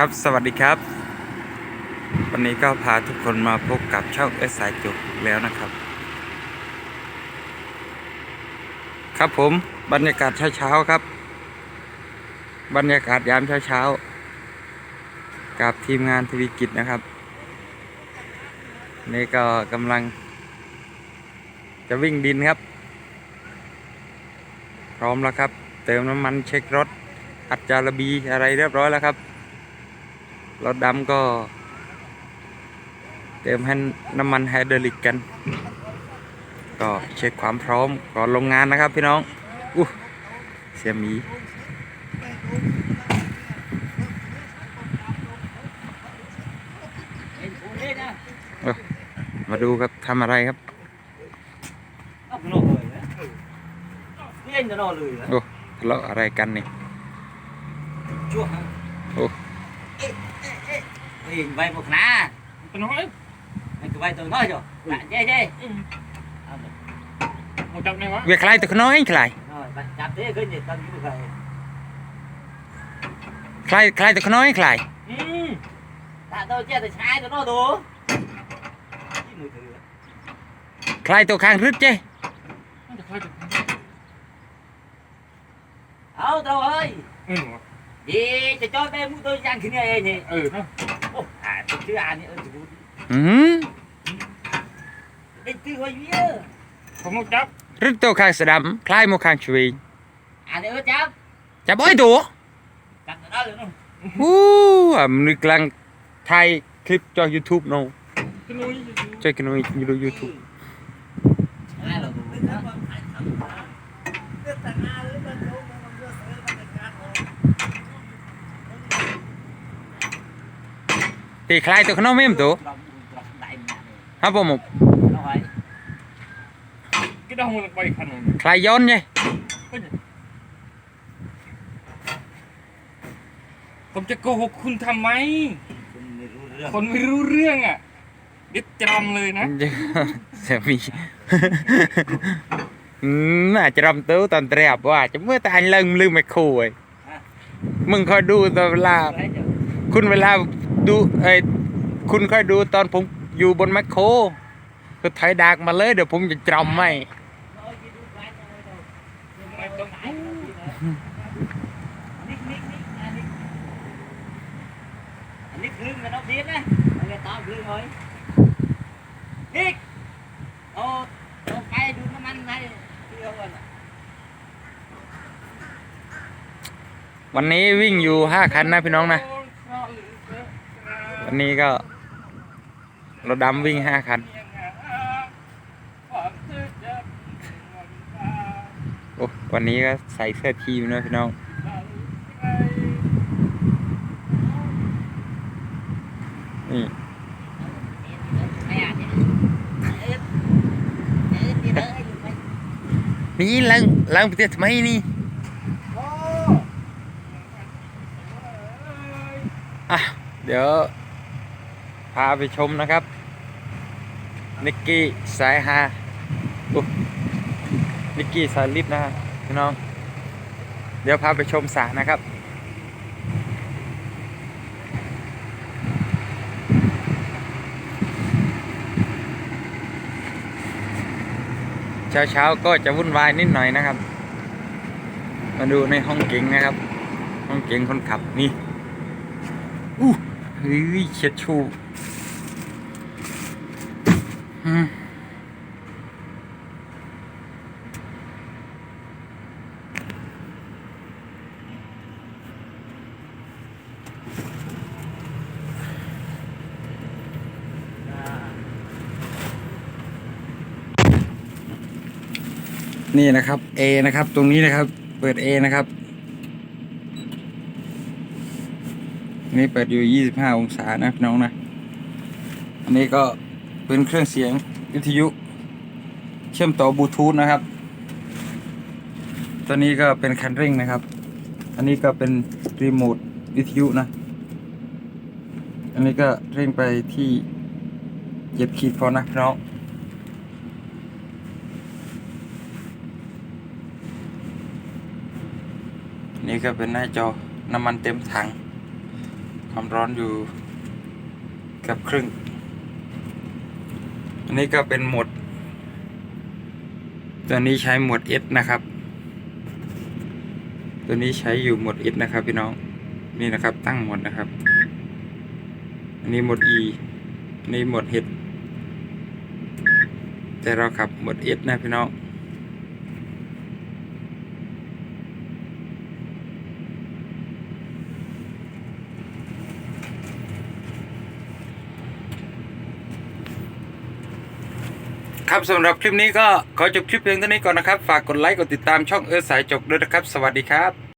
ครับสวัสดีครับ วันนี้ก็พาทุกคนมาพบกับช่องเอสสายจุกแล้วนะครับ ครับผมบรรยากาศเช้าๆครับ บรรยากาศยามเช้าๆกับทีมงานทวีกิจนะครับ นี่ก็กำลัง จะวิ่งดินครับ พร้อมแล้วครับ เติมน้ำมันเช็ครถอัดจาระบีอะไรเรียบร้อยแล้วครับ รถดำก็เติมให้น้ำมันไฮดรอลิกกัน ก็เช็คความพร้อมก่อนลงงานนะครับพี่น้องอู้เสียมีมาดูครับทำอะไรครับ Ốc nó lười đấy. Cái anh nó lười đấy. โอ้ทะเลาะอะไรกันนี่ Chua hả? Ồ. Ê, ê, ê. Ê, vay một ná. Tôi nói Anh cứ vay tôi nói rồi. Dạ, chê, chê. À, một trăm này quá เวียใครตัวน้อยใคร Rồi, bạn chặt thế cái gì tâm như vậy. ใครใครตัวน้อยใคร ừ. Dạ, tôi chê tôi sai tôi nó đủ. Cái mùi thử. ใครตัวข้างรึดเจ้ Nó được hơi được Đâu, đâu ơi. ừ Gì, cho cho bé mũi tôi ตื้ออันนี้เออดูอืมได้ตื้อไว้เยอะผมมุจับรึโตัวข้างสะดำคลายมุกข้างชวยอันนี้เออจับจับไอ้ตัวจับได้เลยนู่ฮู้อะมันกลังไทยคลิปจาก YouTube นู่งใช่กันนู่ยูทูบ YouTube ตีคล้ายตัวขนมเอ็มตัว Đại mà. ครับผม Nó vậy. cái đâu mà được bay khăn rồi คล้ายย้อนไง Cái gì? ผมจะโกหกคุณทำไม Không รู้เรื่องคนไม่รู้เรื่องอะเด็ดจำเลยนะเสียมีอืมอาจจะรำตู้ตอนเตรียบว่า จะเมื่อตายเลิงลืมไม่คุยมึงคอยดูตอนเวลา Đấy chứ. คุณเวลา ดูไอ้คุณค่อยดูตอนผมอยู่บนแมคโครก็ถอยดากมาเลยเดี๋ยวผมจะจอมไม่นี่คลึงกันเอาเบียดนะมันจะตามคลึงเลยนี่โอ้ตรงไปดูน้ำมันให้ที่เขาอะวันนี้วิ่งอยู่ห้าคันนะพี่น้องนะ วันนี้ก็รถดำวิ่งห้าคัน โอ้วันนี้ก็ใส่เสื้อทีมนะพี่น้องนี่นี่ลังลังประเทศทำไมนี่อะเดี๋ยว พาไปชมนะครับ นิกกี้สายฮาโอ้นิกกี้สายลิฟต์นะฮะพี่น้อง เดี๋ยวพาไปชมสระนะครับเช้าเช้าๆก็จะวุ่นวายนิดหน่อยนะครับ มาดูในห้องเก๋งนะครับ ห้องเก๋งคนขับนี่ อู้ ฮ้ยเช็ดชูอืมนี่นะครับ A นะครับ ตรงนี้นะครับ เปิด A นะครับ อั นนี้เปิดอยู่ 25 องศานะพี่น้องนะ อันนี้ก็เป็นเครื่องเสียงวิทยุ เชื่อมต่อบลูทูธนะครับ ตัวนี้ก็เป็นคันเร่งนะครับ อันนี้ก็เป็นรีโมทวิทยุนะ อันนี้ก็เร่งไปที่เจ็ดขีดพอนะพี่น้องนี่ก็เป็นหน้าจอน้ำมันเต็มถัง ความร้อนอยู่เกับครึ่ง อันนี้ก็เป็นหมด ตัวนี้ใช้หมด S นะครับ ตัวนี้ใช้อยู่หมด S นะครับพี่น้อง นี่นะครับตั้งหมดนะครับ อันนี้หมด E อันนี้หมด H แต่เราขับหมด S นะพี่น้อง ครับสำหรับคลิปนี้ก็ขอจบคลิปเพียงเท่านี้ก่อนนะครับ ฝากกดไลค์กดติดตามช่องเอิร์ธสายจกด้วยนะครับ สวัสดีครับ